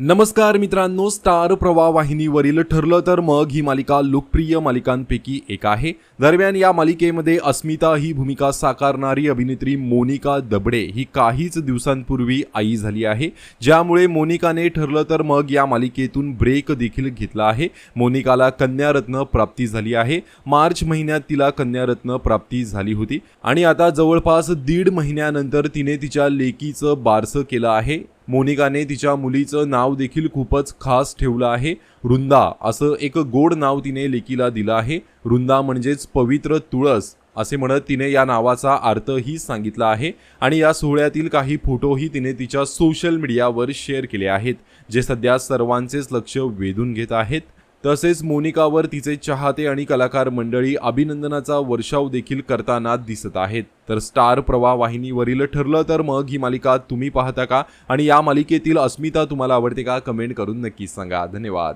नमस्कार मित्रांनो स्टार प्रवाह वाहिनीवरील ठरलं तर मग ही मालिका लोकप्रिय मालिकांपैकी एक आहे. दरम्यान या मालिकेमध्ये अस्मिता ही भूमिका साकारणारी अभिनेत्री मोनिका दबडे ही काहीच दिवसांपूर्वी आई झाली आहे. ज्यामुळे मोनिकाने ठरलं तर मग या मालिकेतून ब्रेक देखील घेतला आहे. मोनिकाला कन्यारत्न प्राप्ती झाली आहे. मार्च महिन्यात तिला कन्यारत्न प्राप्ती झाली होती. आणि आता जवळपास दीड महिन्यानंतर तिने तिच्या लेकीचं बारसं केलं आहे. मोनिकाने तिच्या मुलीचं नाव देखील खूपच खास ठेवलं आहे. वृंदा असं एक गोड नाव तिने लेकीला दिलं आहे. वृंदा म्हणजेच पवित्र तुळस असे म्हणत तिने या नावाचा अर्थही सांगितला आहे आणि या सोहळ्यातील काही फोटोही तिने तिच्या सोशल मीडियावर शेअर केले आहेत जे सध्या सर्वांचेच लक्ष वेधून घेत आहेत. तसेच मोनिकावर तिचे चाहते आणि कलाकार मंडळी अभिनंदनाचा वर्षाव देखील करताना दिसत आहेत. तर स्टार प्रवाह वाहिनीवरील ठरलं तर मग ही मालिका तुम्ही पाहता का? आणि या मालिकेतील अस्मिता तुम्हाला आवडते का? कमेंट करून नक्की सांगा. धन्यवाद.